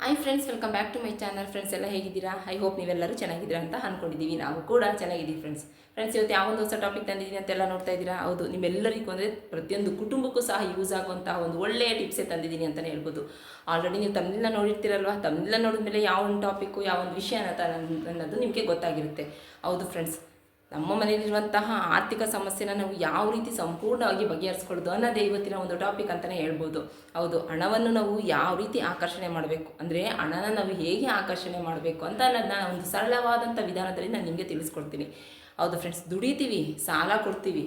Hi friends welcome back to my channel friends ಎಲ್ಲ ಹೇಗಿದ್ದೀರಾ? I hope ನೀವೆಲ್ಲರೂ ಚೆನ್ನಾಗಿದ್ದೀರಾ ಅಂತ ಅಂದ್ಕೊಂಡಿದ್ದೀವಿ ನಾವು ಕೂಡ ಚೆನ್ನಾಗಿದ್ದೀವಿ ಫ್ರೆಂಡ್ಸ್ ಫ್ರೆಂಡ್ಸ್ ಇವತ್ತು ಯಾವೊಂದು ಹೊಸ ಟಾಪಿಕ್ ತಂದಿದ್ದೀನಿ ಅಂತೆಲ್ಲ ನೋಡ್ತಾ ಇದ್ದೀರಾ? ಹೌದು, ನಿಮ್ಮೆಲ್ಲರಿಗೂ ಅಂದರೆ ಪ್ರತಿಯೊಂದು ಕುಟುಂಬಕ್ಕೂ ಸಹ ಯೂಸ್ ಆಗುವಂತಹ ಒಂದು ಒಳ್ಳೆಯ ಟಿಪ್ಸೇ ತಂದಿದ್ದೀನಿ ಅಂತಲೇ ಹೇಳ್ಬೋದು. ಆಲ್ರೆಡಿ ನೀವು ತಮಿಳ್ನ ನೋಡಿರ್ತೀರಲ್ವ? ನೋಡಿದ ನೋಡಿದ್ಮೇಲೆ ಯಾವ ಒಂದು ಟಾಪಿಕ್ಕು ಯಾವ ಒಂದು ವಿಷಯ ಅನ್ನೋ ಅನ್ನೋದು ನಿಮಗೆ ಗೊತ್ತಾಗಿರುತ್ತೆ. ಹೌದು ಫ್ರೆಂಡ್ಸ್ ನಮ್ಮ ಮನೆಯಲ್ಲಿರುವಂತಹ ಆರ್ಥಿಕ ಸಮಸ್ಯೆನ ನಾವು ಯಾವ ರೀತಿ ಸಂಪೂರ್ಣವಾಗಿ ಬಗೆಹರಿಸ್ಕೊಳ್ಳೋದು ಅನ್ನೋದೇ ಇವತ್ತಿನ ಒಂದು ಟಾಪಿಕ್ ಅಂತಲೇ ಹೇಳ್ಬೋದು. ಹೌದು, ಹಣವನ್ನು ನಾವು ಯಾವ ರೀತಿ ಆಕರ್ಷಣೆ ಮಾಡಬೇಕು? ಅಂದರೆ ಹಣನ ನಾವು ಹೇಗೆ ಆಕರ್ಷಣೆ ಮಾಡಬೇಕು ಅಂತ ಅನ್ನೋದನ್ನ ಒಂದು ಸರಳವಾದಂಥ ವಿಧಾನದಲ್ಲಿ ನಾನು ನಿಮಗೆ ತಿಳಿಸ್ಕೊಡ್ತೀನಿ. ಹೌದು ಫ್ರೆಂಡ್ಸ್ ದುಡಿತೀವಿ, ಸಾಲ ಕೊಡ್ತೀವಿ,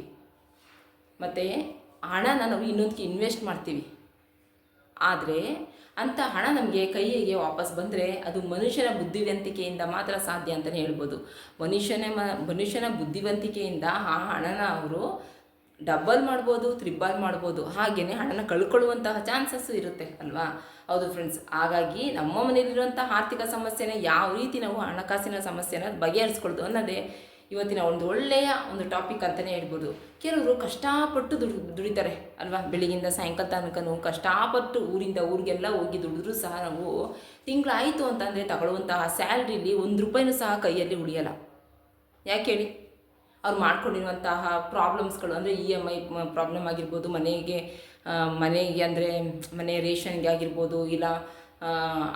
ಮತ್ತು ಹಣನ ನಾವು ಇನ್ನೊಂದಕ್ಕೆ ಇನ್ವೆಸ್ಟ್ ಮಾಡ್ತೀವಿ. ಆದರೆ ಅಂಥ ಹಣ ನಮಗೆ ಕೈಯಿಗೆ ವಾಪಸ್ ಬಂದರೆ ಅದು ಮನುಷ್ಯನ ಬುದ್ಧಿವಂತಿಕೆಯಿಂದ ಮಾತ್ರ ಸಾಧ್ಯ ಅಂತಲೇ ಹೇಳ್ಬೋದು. ಮನುಷ್ಯನೇ ಮನುಷ್ಯನ ಬುದ್ಧಿವಂತಿಕೆಯಿಂದ ಆ ಹಣನ ಅವರು ಡಬಲ್ ಮಾಡ್ಬೋದು, ತ್ರಿಬಲ್ ಮಾಡ್ಬೋದು. ಹಾಗೆಯೇ ಹಣನ ಕಳ್ಕೊಳ್ಳುವಂತಹ ಚಾನ್ಸಸ್ಸು ಇರುತ್ತೆ ಅಲ್ವಾ? ಹೌದು ಫ್ರೆಂಡ್ಸ್ ಹಾಗಾಗಿ ನಮ್ಮ ಮನೆಯಲ್ಲಿರುವಂಥ ಆರ್ಥಿಕ ಸಮಸ್ಯೆನ ಯಾವ ರೀತಿ ನಾವು ಹಣಕಾಸಿನ ಸಮಸ್ಯೆನ ಬಗೆಹರಿಸ್ಕೊಳ್ದು ಅನ್ನೋದೇ ಇವತ್ತಿನ ಒಂದು ಒಳ್ಳೆಯ ಒಂದು ಟಾಪಿಕ್ ಅಂತಲೇ ಹೇಳ್ಬೋದು. ಕೆಲವರು ಕಷ್ಟಪಟ್ಟು ದುಡಿ, ದುಡಿತಾರೆ ಅಲ್ವಾ? ಬೆಳಿಗ್ಗಿಂದ ಸಾಯಂಕಾಲ ತನಕನೂ ಕಷ್ಟಪಟ್ಟು ಊರಿಂದ ಊರಿಗೆಲ್ಲ ಹೋಗಿ ದುಡಿದ್ರೂ ಸಹ ನಾವು ತಿಂಗಳಾಯಿತು ಅಂತಂದರೆ ತಗೊಳ್ಳುವಂತಹ ಸ್ಯಾಲ್ರಿಲಿ ಒಂದು ರೂಪಾಯಿನೂ ಸಹ ಕೈಯಲ್ಲಿ ಉಳಿಯಲ್ಲ. ಯಾಕೆ ಹೇಳಿ? ಅವ್ರು ಮಾಡ್ಕೊಂಡಿರುವಂತಹ ಪ್ರಾಬ್ಲಮ್ಸ್ಗಳು ಅಂದರೆ ಇ ಎಂ ಐ ಪ್ರಾಬ್ಲಮ್ ಆಗಿರ್ಬೋದು, ಮನೆಗೆ ಮನೆಗೆ ಅಂದರೆ ಮನೆ ರೇಷನ್ಗೆ ಆಗಿರ್ಬೋದು, ಇಲ್ಲ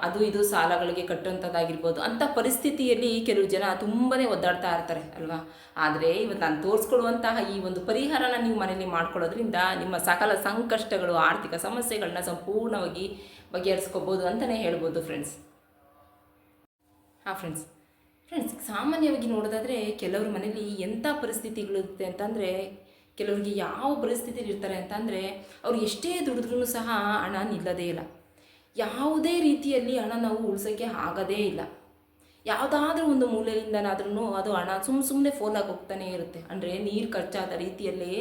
ಅದು ಇದು ಸಾಲಗಳಿಗೆ ಕಟ್ಟುವಂಥದ್ದಾಗಿರ್ಬೋದು ಅಂಥ ಪರಿಸ್ಥಿತಿಯಲ್ಲಿ ಕೆಲವು ಜನ ತುಂಬಾ ಒದ್ದಾಡ್ತಾ ಇರ್ತಾರೆ, ಅಲ್ವಾ? ಆದರೆ ಇವತ್ತು ನಾನು ತೋರಿಸ್ಕೊಡುವಂತಹ ಈ ಒಂದು ಪರಿಹಾರನ ನೀವು ಮನೆಯಲ್ಲಿ ಮಾಡ್ಕೊಳ್ಳೋದ್ರಿಂದ ನಿಮ್ಮ ಸಕಲ ಸಂಕಷ್ಟಗಳು, ಆರ್ಥಿಕ ಸಮಸ್ಯೆಗಳನ್ನ ಸಂಪೂರ್ಣವಾಗಿ ಬಗೆಹರಿಸ್ಕೋಬೋದು ಅಂತಲೇ ಹೇಳ್ಬೋದು ಫ್ರೆಂಡ್ಸ್ ಹಾಂ ಫ್ರೆಂಡ್ಸ್ ಫ್ರೆಂಡ್ಸ್ ಸಾಮಾನ್ಯವಾಗಿ ನೋಡೋದಾದರೆ ಕೆಲವ್ರ ಮನೇಲಿ ಎಂಥ ಪರಿಸ್ಥಿತಿಗಳಿರುತ್ತೆ ಅಂತಂದರೆ ಕೆಲವರಿಗೆ ಯಾವ ಪರಿಸ್ಥಿತಿಲಿ ಇರ್ತಾರೆ ಅಂತಂದರೆ ಅವ್ರು ಎಷ್ಟೇ ದುಡಿದ್ರೂ ಸಹ ಹಣ ನಿಲ್ಲದೇ ಇಲ್ಲ. ಯಾವುದೇ ರೀತಿಯಲ್ಲಿ ಹಣ ನಾವು ಉಳಿಸೋಕ್ಕೆ ಆಗೋದೇ ಇಲ್ಲ. ಯಾವುದಾದ್ರೂ ಒಂದು ಮೂಲೆಯಿಂದನಾದ್ರೂ ಅದು ಹಣ ಸುಮ್ಮ ಸುಮ್ಮನೆ ಫೋಲಾಗಿ ಹೋಗ್ತಾನೆ ಇರುತ್ತೆ. ಅಂದರೆ ನೀರು ಖರ್ಚಾದ ರೀತಿಯಲ್ಲೇ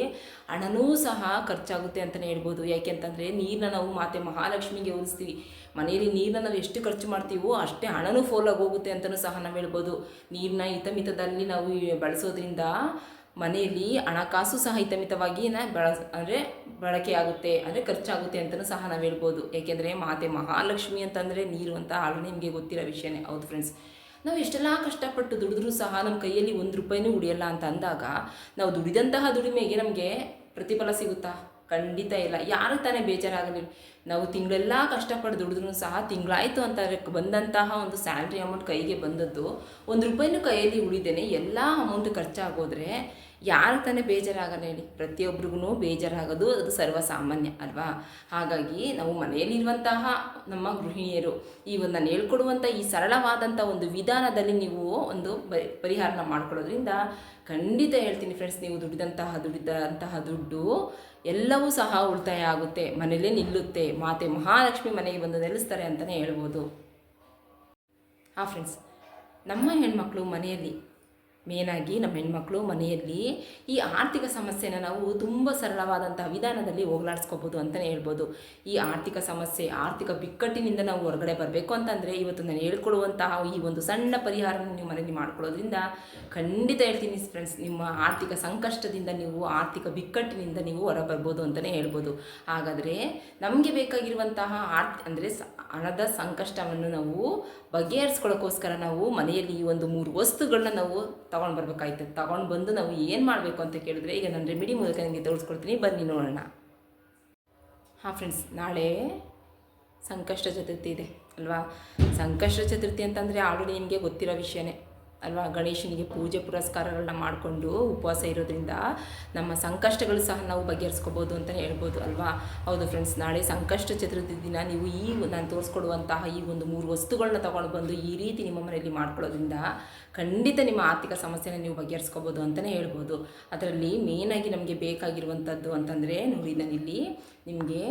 ಹಣನೂ ಸಹ ಖರ್ಚಾಗುತ್ತೆ ಅಂತಲೇ ಹೇಳ್ಬೋದು. ಯಾಕೆಂತಂದರೆ ನೀರನ್ನ ನಾವು ಮಾತೆ ಮಹಾಲಕ್ಷ್ಮಿಗೆ ಉಳಿಸ್ತೀವಿ ಮನೆಯಲ್ಲಿ ನೀರನ್ನ ನಾವು ಎಷ್ಟು ಖರ್ಚು ಮಾಡ್ತೀವೋ ಅಷ್ಟೇ ಹಣನೂ ಫೋಲಾಗಿ ಹೋಗುತ್ತೆ ಅಂತಲೂ ಸಹ ನಾವು ಹೇಳ್ಬೋದು. ನೀರನ್ನ ಹಿತಮಿತದಲ್ಲಿ ನಾವು ಬಳಸೋದ್ರಿಂದ ಮನೆಯಲ್ಲಿ ಹಣಕಾಸು ಸಹ ಹಿತಮಿತವಾಗಿ ನಾ ಬಳಸ್ ಅಂದರೆ ಬಳಕೆಯಾಗುತ್ತೆ, ಅಂದರೆ ಖರ್ಚಾಗುತ್ತೆ ಅಂತಲೂ ಸಹ ನಾವು ಹೇಳ್ಬೋದು. ಏಕೆಂದರೆ ಮಾತೆ ಮಹಾಲಕ್ಷ್ಮಿ ಅಂತಂದರೆ ನೀರು ಅಂತ ಆಲ್ರೆಡಿ ನಿಮಗೆ ಗೊತ್ತಿರೋ ವಿಷಯನೇ. ಹೌದು ಫ್ರೆಂಡ್ಸ್ ನಾವು ಎಷ್ಟೆಲ್ಲ ಕಷ್ಟಪಟ್ಟು ದುಡಿದ್ರೂ ಸಹ ನಮ್ಮ ಕೈಯಲ್ಲಿ ಒಂದು ರೂಪಾಯಿನೂ ಉಳಿಯಲ್ಲ ಅಂತ ಅಂದಾಗ, ನಾವು ದುಡಿದಂತಹ ದುಡಿಮೆಗೆ ನಮಗೆ ಪ್ರತಿಫಲ ಸಿಗುತ್ತಾ? ಖಂಡಿತ ಇಲ್ಲ. ಯಾರು ತಾನೇ ಬೇಜಾರಾಗಲಿ ನಾವು ತಿಂಗಳೆಲ್ಲ ಕಷ್ಟಪಟ್ಟು ದುಡಿದ್ರೂ ಸಹ ತಿಂಗಳಾಯಿತು ಅಂತ ಬಂದಂತಹ ಒಂದು ಸ್ಯಾಲ್ರಿ ಅಮೌಂಟ್ ಕೈಗೆ ಬಂದದ್ದು, ಒಂದು ರೂಪಾಯಿನೂ ಕೈಯಲ್ಲಿ ಉಳಿದೇನೆ ಎಲ್ಲ ಅಮೌಂಟ್ ಖರ್ಚಾಗೋದ್ರೆ ಯಾರು ತಾನೇ ಬೇಜಾರಾಗಲ್ಲ ಹೇಳಿ. ಪ್ರತಿಯೊಬ್ಬರಿಗೂ ಬೇಜಾರಾಗೋದು ಅದು ಸರ್ವಸಾಮಾನ್ಯ ಅಲ್ವಾ? ಹಾಗಾಗಿ ನಾವು ಮನೆಯಲ್ಲಿರುವಂತಹ ನಮ್ಮ ಗೃಹಿಣಿಯರು ಈ ಒಂದು ನಾನು ಹೇಳ್ಕೊಡುವಂಥ ಈ ಸರಳವಾದಂಥ ಒಂದು ವಿಧಾನದಲ್ಲಿ ನೀವು ಒಂದು ಪರಿಹಾರನ ಮಾಡ್ಕೊಳ್ಳೋದ್ರಿಂದ ಖಂಡಿತ ಹೇಳ್ತೀನಿ ಫ್ರೆಂಡ್ಸ್ ನೀವು ದುಡಿದಂತಹ ದುಡಿದಂತಹ ದುಡ್ಡು ಎಲ್ಲವೂ ಸಹ ಉಳಿತಾಯ ಆಗುತ್ತೆ. ಮನೆಯಲ್ಲೇ ನಿಲ್ಲುತ್ತೆ. ಮಾತೆ ಮಹಾಲಕ್ಷ್ಮಿ ಮನೆಗೆ ಬಂದು ನೆಲೆಸ್ತಾರೆ ಅಂತಲೇ ಹೇಳ್ಬೋದು. ಹಾಂ ಫ್ರೆಂಡ್ಸ್ ನಮ್ಮ ಹೆಣ್ಮಕ್ಳು ಮನೆಯಲ್ಲಿ ಮೇನಾಗಿ ನಮ್ಮ ಹೆಣ್ಮಕ್ಳು ಮನೆಯಲ್ಲಿ ಈ ಆರ್ಥಿಕ ಸಮಸ್ಯೆನ ನಾವು ತುಂಬ ಸರಳವಾದಂಥ ವಿಧಾನದಲ್ಲಿ ಹೋಗಲಾಡಿಸ್ಕೋಬೋದು ಅಂತಲೇ ಹೇಳ್ಬೋದು. ಈ ಆರ್ಥಿಕ ಸಮಸ್ಯೆ, ಆರ್ಥಿಕ ಬಿಕ್ಕಟ್ಟಿನಿಂದ ನಾವು ಹೊರಗಡೆ ಬರಬೇಕು ಅಂತಂದರೆ ಇವತ್ತು ನಾನು ಹೇಳ್ಕೊಳ್ಳುವಂತಹ ಈ ಒಂದು ಸಣ್ಣ ಪರಿಹಾರವನ್ನು ನೀವು ಮನೆಯಲ್ಲಿ ಮಾಡ್ಕೊಳ್ಳೋದ್ರಿಂದ ಖಂಡಿತ ಹೇಳ್ತೀನಿ ಫ್ರೆಂಡ್ಸ್ ನಿಮ್ಮ ಆರ್ಥಿಕ ಸಂಕಷ್ಟದಿಂದ ನೀವು, ಆರ್ಥಿಕ ಬಿಕ್ಕಟ್ಟಿನಿಂದ ನೀವು ಹೊರ ಬರ್ಬೋದು ಅಂತಲೇ ಹೇಳ್ಬೋದು. ಹಾಗಾದರೆ ನಮಗೆ ಬೇಕಾಗಿರುವಂತಹ ಆರ್ಥ್ ಅಂದರೆ ಹಣದ ಸಂಕಷ್ಟವನ್ನು ನಾವು ಬಗೆಹರಿಸ್ಕೊಳ್ಳೋಕ್ಕೋಸ್ಕರ ನಾವು ಮನೆಯಲ್ಲಿ ಈ ಒಂದು ಮೂರು ವಸ್ತುಗಳನ್ನ ನಾವು ತಗೊಂಡು ಬರಬೇಕಾಯ್ತು. ತಗೊಂಡು ಬಂದು ನಾವು ಏನು ಮಾಡಬೇಕು ಅಂತ ಕೇಳಿದ್ರೆ ಈಗ ನಾನು ರೆಮಿಡಿ ಮೂಲಕ ನಿಮಗೆ ತೋರಿಸ್ಕೊಡ್ತೀನಿ. ಬನ್ನಿ ನೋಡೋಣ. ಹಾಂ ಫ್ರೆಂಡ್ಸ್ ನಾಳೆ ಸಂಕಷ್ಟ ಚತುರ್ಥಿ ಇದೆ ಅಲ್ವಾ? ಸಂಕಷ್ಟ ಚತುರ್ಥಿ ಅಂತಂದರೆ ಆಲ್ರೆಡಿ ನಿಮಗೆ ಗೊತ್ತಿರೋ ವಿಷಯನೇ. ಅಲ್ವಾ, ಗಣೇಶನಿಗೆ ಪೂಜೆ ಪುರಸ್ಕಾರಗಳನ್ನ ಮಾಡಿಕೊಂಡು ಉಪವಾಸ ಇರೋದ್ರಿಂದ ನಮ್ಮ ಸಂಕಷ್ಟಗಳು ಸಹ ನಾವು ಬಗೆಹರಿಸ್ಕೋಬೋದು ಅಂತ ಹೇಳ್ಬೋದು ಅಲ್ವಾ? ಹೌದು ಫ್ರೆಂಡ್ಸ್ ನಾಳೆ ಸಂಕಷ್ಟ ಚತುರ್ಥಿ ದಿನ ನೀವು ಈ ನಾನು ತೋರಿಸ್ಕೊಡುವಂತಹ ಈ ಒಂದು ಮೂರು ವಸ್ತುಗಳನ್ನ ತಗೊಂಡು ಬಂದು ಈ ರೀತಿ ನಿಮ್ಮ ಮನೆಯಲ್ಲಿ ಮಾಡ್ಕೊಳ್ಳೋದ್ರಿಂದ ಖಂಡಿತ ನಿಮ್ಮ ಆರ್ಥಿಕ ಸಮಸ್ಯೆನ ನೀವು ಬಗೆಹರಿಸ್ಕೋಬೋದು ಅಂತಲೇ ಹೇಳ್ಬೋದು. ಅದರಲ್ಲಿ ಮೇಯ್ನಾಗಿ ನಮಗೆ ಬೇಕಾಗಿರುವಂಥದ್ದು ಅಂತಂದರೆ ನೋಡಿ ನಾನಿಲ್ಲಿ ನಿಮಗೆ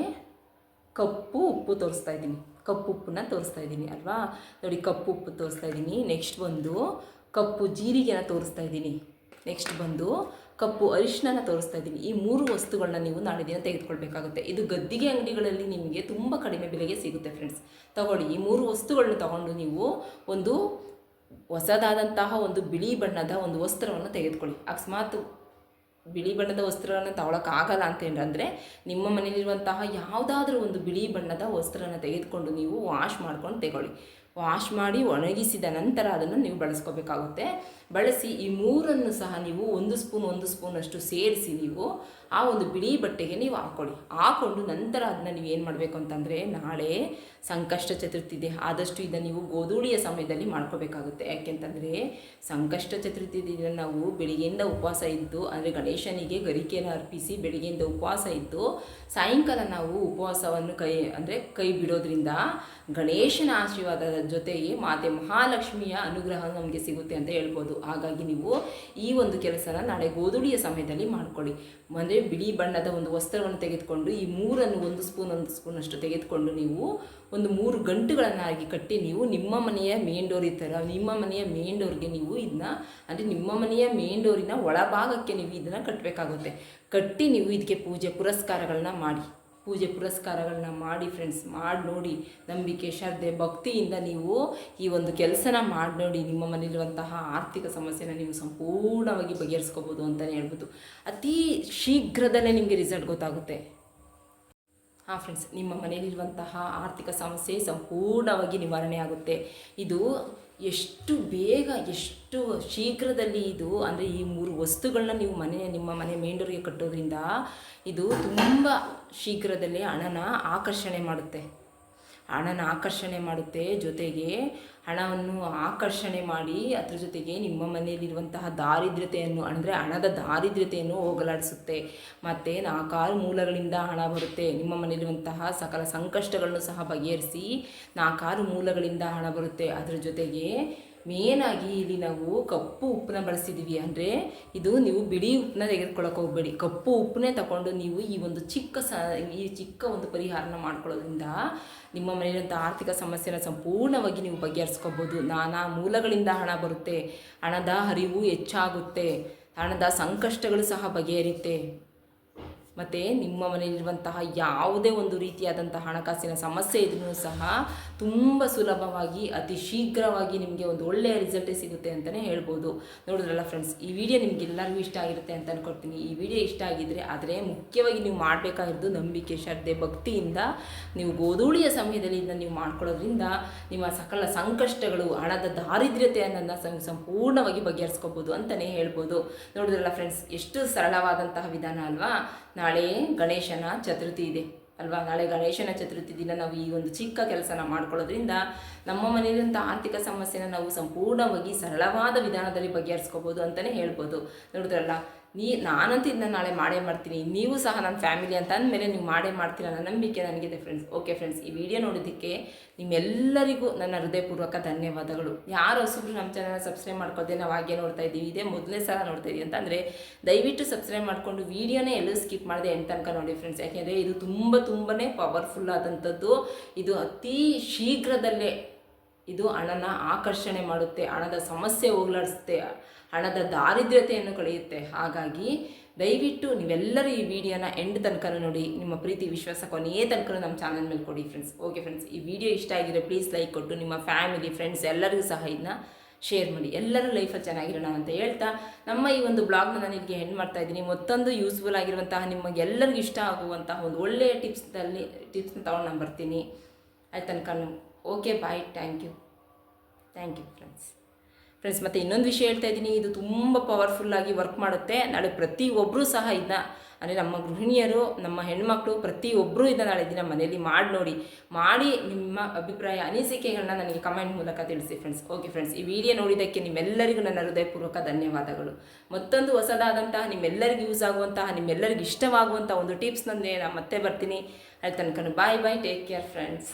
ಕಪ್ಪು ಉಪ್ಪು ತೋರಿಸ್ತಾ ಇದ್ದೀನಿ. ಕಪ್ಪು ಉಪ್ಪನ್ನ ತೋರಿಸ್ತಾ ಇದ್ದೀನಿ ಅಲ್ವಾ? ನೋಡಿ, ಕಪ್ಪು ಉಪ್ಪು ತೋರಿಸ್ತಾ ಇದ್ದೀನಿ. ನೆಕ್ಸ್ಟ್ ಬಂದು ಕಪ್ಪು ಜೀರಿಗೆನ ತೋರಿಸ್ತಾ ಇದ್ದೀನಿ. ನೆಕ್ಸ್ಟ್ ಬಂದು ಕಪ್ಪು ಅರಿಶಿನ ತೋರಿಸ್ತಾ ಇದ್ದೀನಿ. ಈ ಮೂರು ವಸ್ತುಗಳನ್ನ ನೀವು ನಾಳೆ ದಿನ ತೆಗೆದುಕೊಳ್ಬೇಕಾಗುತ್ತೆ. ಇದು ಗದ್ದಿಗೆ ಅಂಗಡಿಗಳಲ್ಲಿ ನಿಮಗೆ ತುಂಬ ಕಡಿಮೆ ಬೆಲೆಗೆ ಸಿಗುತ್ತೆ ಫ್ರೆಂಡ್ಸ್ ತಗೊಳ್ಳಿ. ಈ ಮೂರು ವಸ್ತುಗಳನ್ನ ತಗೊಂಡು ನೀವು ಒಂದು ಹೊಸದಾದಂತಹ ಒಂದು ಬಿಳಿ ಬಣ್ಣದ ಒಂದು ವಸ್ತ್ರವನ್ನು ತೆಗೆದುಕೊಳ್ಳಿ. ಅಕಸ್ಮಾತ್ ಬಿಳಿ ಬಣ್ಣದ ವಸ್ತ್ರವನ್ನು ತಗೊಳಕ್ಕಾಗಲ್ಲ ಅಂತೇನಂದರೆ ನಿಮ್ಮ ಮನೆಯಲ್ಲಿರುವಂತಹ ಯಾವುದಾದ್ರೂ ಒಂದು ಬಿಳಿ ಬಣ್ಣದ ವಸ್ತ್ರನ ತೆಗೆದುಕೊಂಡು ನೀವು ವಾಶ್ ಮಾಡ್ಕೊಂಡು ತಗೊಳ್ಳಿ. ವಾಶ್ ಮಾಡಿ ಒಣಗಿಸಿದ ನಂತರ ಅದನ್ನು ನೀವು ಬಳಸ್ಕೋಬೇಕಾಗುತ್ತೆ. ಬಳಸಿ ಈ ಮೂರನ್ನು ಸಹ ನೀವು ಒಂದು ಸ್ಪೂನ್, ಒಂದು ಸ್ಪೂನಷ್ಟು ಸೇರಿಸಿ ನೀವು ಆ ಒಂದು ಬಿಳಿ ಬಟ್ಟೆಗೆ ನೀವು ಹಾಕ್ಕೊಳ್ಳಿ. ಹಾಕೊಂಡು ನಂತರ ಅದನ್ನ ನೀವು ಏನು ಮಾಡಬೇಕು ಅಂತಂದರೆ ನಾಳೆ ಸಂಕಷ್ಟ ಚತುರ್ಥಿ ಇದೆ ಆದಷ್ಟು ಇದನ್ನು ನೀವು ಗೋಧೂಳಿಯ ಸಮಯದಲ್ಲಿ ಮಾಡ್ಕೋಬೇಕಾಗುತ್ತೆ. ಯಾಕೆಂತಂದರೆ ಸಂಕಷ್ಟ ಚತುರ್ಥಿ ದಿನ ನಾವು ಬೆಳಿಗ್ಗೆಯಿಂದ ಉಪವಾಸ ಇದ್ದು, ಅಂದರೆ ಗಣೇಶನಿಗೆ ಗರಿಕೆಯನ್ನು ಅರ್ಪಿಸಿ ಬೆಳಿಗ್ಗೆಯಿಂದ ಉಪವಾಸ ಇದ್ದು, ಸಾಯಂಕಾಲ ನಾವು ಉಪವಾಸವನ್ನು ಕೈ, ಅಂದರೆ ಕೈ ಬಿಡೋದ್ರಿಂದ ಗಣೇಶನ ಆಶೀರ್ವಾದದ ಜೊತೆಗೆ ಮಾತೆ ಮಹಾಲಕ್ಷ್ಮಿಯ ಅನುಗ್ರಹ ನಮಗೆ ಸಿಗುತ್ತೆ ಅಂತ ಹೇಳ್ಬೋದು. ಹಾಗಾಗಿ ನೀವು ಈ ಒಂದು ಕೆಲಸನ ನಾಳೆ ಗೋಧುಳಿಯ ಸಮಯದಲ್ಲಿ ಮಾಡ್ಕೊಳ್ಳಿ. ಅಂದರೆ ಬಿಳಿ ಬಣ್ಣದ ಒಂದು ವಸ್ತ್ರವನ್ನು ತೆಗೆದುಕೊಂಡು, ಈ ಮೂರನ್ನು ಒಂದು ಸ್ಪೂನ್ ಒಂದು ಸ್ಪೂನ್ ಅಷ್ಟು ತೆಗೆದುಕೊಂಡು ನೀವು ಒಂದು ಮೂರು ಗಂಟುಗಳನ್ನಾಗಿ ಕಟ್ಟಿ ನೀವು ನಿಮ್ಮ ಮನೆಯ ಮೇಂಡೋರಿ ಥರ ನಿಮ್ಮ ಮನೆಯ ಮೇಂಡೋರಿಗೆ ನೀವು ಇದನ್ನ ಅಂದರೆ ನಿಮ್ಮ ಮನೆಯ ಮೇಂಡೋರಿನ ಒಳಭಾಗಕ್ಕೆ ನೀವು ಇದನ್ನು ಕಟ್ಟಬೇಕಾಗುತ್ತೆ ಕಟ್ಟಿ ನೀವು ಇದಕ್ಕೆ ಪೂಜೆ ಪುರಸ್ಕಾರಗಳನ್ನ ಮಾಡಿ. ಪೂಜೆ ಪುರಸ್ಕಾರಗಳನ್ನ ಮಾಡಿ ಫ್ರೆಂಡ್ಸ್ ಮಾಡಿ ನೋಡಿ, ನಂಬಿಕೆ, ಶ್ರದ್ಧೆ, ಭಕ್ತಿಯಿಂದ ನೀವು ಈ ಒಂದು ಕೆಲಸನ ಮಾಡಿ ನೋಡಿ, ನಿಮ್ಮ ಮನೆಯಲ್ಲಿರುವಂತಹ ಆರ್ಥಿಕ ಸಮಸ್ಯೆನ ನೀವು ಸಂಪೂರ್ಣವಾಗಿ ಬಗೆಹರಿಸ್ಕೋಬೋದು ಅಂತಲೇ ಹೇಳ್ಬೋದು. ಅತಿ ಶೀಘ್ರದಲ್ಲೇ ನಿಮಗೆ ರಿಸಲ್ಟ್ ಗೊತ್ತಾಗುತ್ತೆ. ಹಾಂ ಫ್ರೆಂಡ್ಸ್ ನಿಮ್ಮ ಮನೆಯಲ್ಲಿರುವಂತಹ ಆರ್ಥಿಕ ಸಮಸ್ಯೆ ಸಂಪೂರ್ಣವಾಗಿ ನಿವಾರಣೆ ಆಗುತ್ತೆ. ಇದು ಎಷ್ಟು ಬೇಗ, ಎಷ್ಟು ಶೀಘ್ರದಲ್ಲಿ ಇದು, ಅಂದರೆ ಈ ಮೂರು ವಸ್ತುಗಳನ್ನ ನೀವು ಮನೆ, ನಿಮ್ಮ ಮನೆ ಮೇಂಡೂರಿಗೆ ಕಟ್ಟೋದ್ರಿಂದ ಇದು ತುಂಬ ಶೀಘ್ರದಲ್ಲಿ ಹಣನ ಆಕರ್ಷಣೆ ಮಾಡುತ್ತೆ. ಹಣನ ಆಕರ್ಷಣೆ ಮಾಡುತ್ತೆ. ಜೊತೆಗೆ ಹಣವನ್ನು ಆಕರ್ಷಣೆ ಮಾಡಿ ಅದ್ರ ಜೊತೆಗೆ ನಿಮ್ಮ ಮನೆಯಲ್ಲಿರುವಂತಹ ದಾರಿದ್ರ್ಯತೆಯನ್ನು, ಅಂದರೆ ಹಣದ ದಾರಿದ್ರ್ಯತೆಯನ್ನು ಹೋಗಲಾಡಿಸುತ್ತೆ. ಮತ್ತು ನಾಲ್ಕಾರು ಮೂಲಗಳಿಂದ ಹಣ ಬರುತ್ತೆ. ನಿಮ್ಮ ಮನೆಯಲ್ಲಿರುವಂತಹ ಸಕಲ ಸಂಕಷ್ಟಗಳನ್ನು ಸಹ ಬಗೆಹರಿಸಿ ನಾಲ್ಕಾರು ಮೂಲಗಳಿಂದ ಹಣ ಬರುತ್ತೆ. ಅದರ ಜೊತೆಗೆ ಮೇನಾಗಿ ಇಲ್ಲಿ ನಾವು ಕಪ್ಪು ಉಪ್ಪನ್ನ ಬಳಸಿದ್ದೀವಿ ಅಂದರೆ ಇದು ನೀವು ಬಿಳಿ ಉಪ್ಪನ್ನ ತೆಗೆದುಕೊಳ್ಳೋಕೆ ಹೋಗಬೇಡಿ. ಕಪ್ಪು ಉಪ್ಪನ್ನೇ ತಗೊಂಡು ನೀವು ಈ ಒಂದು ಚಿಕ್ಕ ಸ, ಈ ಚಿಕ್ಕ ಒಂದು ಪರಿಹಾರನ ಮಾಡ್ಕೊಳ್ಳೋದ್ರಿಂದ ನಿಮ್ಮ ಮನೆಯಲ್ಲಿರುವಂಥ ಆರ್ಥಿಕ ಸಮಸ್ಯೆನ ಸಂಪೂರ್ಣವಾಗಿ ನೀವು ಬಗೆಹರಿಸ್ಕೋಬೋದು. ನಾನಾ ಮೂಲಗಳಿಂದ ಹಣ ಬರುತ್ತೆ, ಹಣದ ಹರಿವು ಹೆಚ್ಚಾಗುತ್ತೆ, ಹಣದ ಸಂಕಷ್ಟಗಳು ಸಹ ಬಗೆಹರಿಯುತ್ತೆ. ಮತ್ತು ನಿಮ್ಮ ಮನೆಯಲ್ಲಿರುವಂತಹ ಯಾವುದೇ ಒಂದು ರೀತಿಯಾದಂಥ ಹಣಕಾಸಿನ ಸಮಸ್ಯೆ ಇದ್ರೂ ಸಹ ತುಂಬ ಸುಲಭವಾಗಿ, ಅತಿ ಶೀಘ್ರವಾಗಿ ನಿಮಗೆ ಒಂದು ಒಳ್ಳೆಯ ರಿಸಲ್ಟೇ ಸಿಗುತ್ತೆ ಅಂತಲೇ ಹೇಳ್ಬೋದು. ನೋಡಿದ್ರಲ್ಲ ಫ್ರೆಂಡ್ಸ್ ಈ ವಿಡಿಯೋ ನಿಮಗೆಲ್ಲರಿಗೂ ಇಷ್ಟ ಆಗಿರುತ್ತೆ ಅಂತ ಅಂದ್ಕೊಡ್ತೀನಿ ಈ ವಿಡಿಯೋ ಇಷ್ಟ ಆಗಿದ್ದರೆ ಆದರೆ ಮುಖ್ಯವಾಗಿ ನೀವು ಮಾಡಬೇಕಾಗಿರೋದು ನಂಬಿಕೆ, ಶ್ರದ್ಧೆ, ಭಕ್ತಿಯಿಂದ ನೀವು ಗೋಧೂಳಿಯ ಸಮಯದಲ್ಲಿ ನೀವು ಮಾಡ್ಕೊಳ್ಳೋದ್ರಿಂದ ನಿಮ್ಮ ಸಕಲ ಸಂಕಷ್ಟಗಳು, ಹಣದ ದಾರಿದ್ರ್ಯತೆಯನ್ನು ಸಂಪೂರ್ಣವಾಗಿ ಬಗೆಹರಿಸ್ಕೋಬೋದು ಅಂತಲೇ ಹೇಳ್ಬೋದು. ನೋಡಿದ್ರಲ್ಲ ಫ್ರೆಂಡ್ಸ್ ಎಷ್ಟು ಸರಳವಾದಂತಹ ವಿಧಾನ ಅಲ್ವಾ? ನಾಳೆ ಗಣೇಶನ ಚತುರ್ಥಿ ಇದೆ. ಅಲ್ವಾ? ನಾಳೆ ಗಣೇಶನ ಚತುರ್ಥಿ ದಿನ ನಾವು ಈ ಒಂದು ಚಿಕ್ಕ ಕೆಲಸನ ಮಾಡ್ಕೊಳ್ಳೋದ್ರಿಂದ ನಮ್ಮ ಮನೆಯಲ್ಲಿರುವಂಥ ಆರ್ಥಿಕ ಸಮಸ್ಯೆನ ನಾವು ಸಂಪೂರ್ಣವಾಗಿ ಸರಳವಾದ ವಿಧಾನದಲ್ಲಿ ಬಗೆಹರಿಸ್ಕೋಬೋದು ಅಂತಲೇ ಹೇಳ್ಬೋದು. ನೋಡಿದ್ರಲ್ಲ? ನೀ ನಾನಂತೂ ಇದನ್ನ ನಾಳೆ ಮಾಡೇ ಮಾಡ್ತೀನಿ, ನೀವು ಸಹ ನನ್ನ ಫ್ಯಾಮಿಲಿ ಅಂತ ಅಂದಮೇಲೆ ನೀವು ಮಾಡೇ ಮಾಡ್ತೀರ ಅನ್ನೋ ನಂಬಿಕೆ ನನಗಿದೆ ಫ್ರೆಂಡ್ಸ್ ಓಕೆ ಫ್ರೆಂಡ್ಸ್ ಈ ವಿಡಿಯೋ ನೋಡಿದ್ದಕ್ಕೆ ನಿಮ್ಮೆಲ್ಲರಿಗೂ ನನ್ನ ಹೃದಯಪೂರ್ವಕ ಧನ್ಯವಾದಗಳು. ಯಾರು ಹೊಸಬ್ರು ನಮ್ಮ ಚಾನಲ್ ಸಬ್ಸ್ಕ್ರೈಬ್ ಮಾಡ್ಕೋದೆ ನಾವು ಹಾಗೆ ನೋಡ್ತಾ ಇದ್ದೀವಿ, ಇದೇ ಮೊದಲನೇ ಸಲ ನೋಡ್ತಾ ಇದ್ದೀವಿ ಅಂತಂದರೆ ದಯವಿಟ್ಟು ಸಬ್ಸ್ಕ್ರೈಬ್ ಮಾಡಿಕೊಂಡು ವೀಡಿಯೋನೇ ಎಲ್ಲೂ ಸ್ಕಿಪ್ ಮಾಡಿದೆ ಎಂತ ತನಕ ನೋಡಿ ಫ್ರೆಂಡ್ಸ್ ಯಾಕೆಂದರೆ ಇದು ತುಂಬ ತುಂಬನೇ ಪವರ್ಫುಲ್ ಆದಂಥದ್ದು. ಇದು ಅತಿ ಶೀಘ್ರದಲ್ಲೇ ಇದು ಹಣನ ಆಕರ್ಷಣೆ ಮಾಡುತ್ತೆ, ಹಣದ ಸಮಸ್ಯೆ ಹೋಗ್ಲಾಡಿಸುತ್ತೆ, ಹಣದ ದಾರಿದ್ರ್ಯತೆಯನ್ನು ಕಳೆಯುತ್ತೆ. ಹಾಗಾಗಿ ದಯವಿಟ್ಟು ನೀವೆಲ್ಲರೂ ಈ ವಿಡಿಯೋನ ಎಂಡ್ ತನಕ ನೋಡಿ, ನಿಮ್ಮ ಪ್ರೀತಿ, ವಿಶ್ವಾಸ ಕೊನೆಯೇ ತನಕ ನಮ್ಮ ಚಾನಲ್ ಮೇಲೆ ಕೊಡಿ ಫ್ರೆಂಡ್ಸ್ ಓಕೆ ಫ್ರೆಂಡ್ಸ್ ಈ ವಿಡಿಯೋ ಇಷ್ಟ ಆಗಿದ್ರೆ ಪ್ಲೀಸ್ ಲೈಕ್ ಕೊಟ್ಟು, ನಿಮ್ಮ ಫ್ಯಾಮಿಲಿ ಫ್ರೆಂಡ್ಸ್ ಎಲ್ಲರಿಗೂ ಸಹ ಇದನ್ನ ಶೇರ್ ಮಾಡಿ. ಎಲ್ಲರೂ ಲೈಫಲ್ಲಿ ಚೆನ್ನಾಗಿರೋಣ ಅಂತ ಹೇಳ್ತಾ, ನಮ್ಮ ಈ ಒಂದು ಬ್ಲಾಗ್ನ ನಾನು ಇಲ್ಲಿಗೆ ಹೆಣ್ಣು ಮಾಡ್ತಾ ಇದ್ದೀನಿ. ಮತ್ತೊಂದು ಯೂಸ್ಫುಲ್ ಆಗಿರುವಂತಹ ನಿಮಗೆಲ್ಲರಿಗೂ ಇಷ್ಟ ಆಗುವಂತಹ ಒಂದು ಒಳ್ಳೆಯ ಟಿಪ್ಸ್ನಲ್ಲಿ ಟಿಪ್ಸ್ನ ತೊಗೊಂಡು ನಾನು ಬರ್ತೀನಿ. ಆಯ್ತು ತನಕ okay bye thank you thank you friends friends ಮತ್ತು ಇನ್ನೊಂದು ವಿಷಯ ಹೇಳ್ತಾ ಇದ್ದೀನಿ. ಇದು ತುಂಬ ಪವರ್ಫುಲ್ಲಾಗಿ ವರ್ಕ್ ಮಾಡುತ್ತೆ. ನಾಳೆ ಪ್ರತಿಯೊಬ್ಬರೂ ಸಹ ಇದನ್ನ ಅಂದರೆ ನಮ್ಮ ಗೃಹಿಣಿಯರು, ನಮ್ಮ ಹೆಣ್ಮಕ್ಳು ಪ್ರತಿಯೊಬ್ಬರೂ ಇದನ್ನ ನಾಳೆ ದಿನ ಮನೆಯಲ್ಲಿ ಮಾಡಿ ನೋಡಿ, ಮಾಡಿ ನಿಮ್ಮ ಅಭಿಪ್ರಾಯ ಅನಿಸಿಕೆಗಳನ್ನ ನನಗೆ ಕಮೆಂಟ್ ಮೂಲಕ ತಿಳಿಸಿ ಫ್ರೆಂಡ್ಸ್ ಓಕೆ ಫ್ರೆಂಡ್ಸ್ ಈ ವಿಡಿಯೋ ನೋಡಿದ್ದಕ್ಕೆ ನಿಮ್ಮೆಲ್ಲರಿಗೂ ನನ್ನ ಹೃದಯಪೂರ್ವಕ ಧನ್ಯವಾದಗಳು. ಮತ್ತೊಂದು ಹೊಸದಾದಂತಹ, ನಿಮ್ಮೆಲ್ಲರಿಗೂ ಯೂಸ್ ಆಗುವಂತಹ, ನಿಮ್ಮೆಲ್ಲರಿಗೂ ಇಷ್ಟವಾಗುವಂಥ ಒಂದು ಟಿಪ್ಸ್ನೊಂದಿಗೆ ನಾನು ಮತ್ತೆ ಬರ್ತೀನಿ. ಅಲ್ಲಿ ತನಕ bye bye take care friends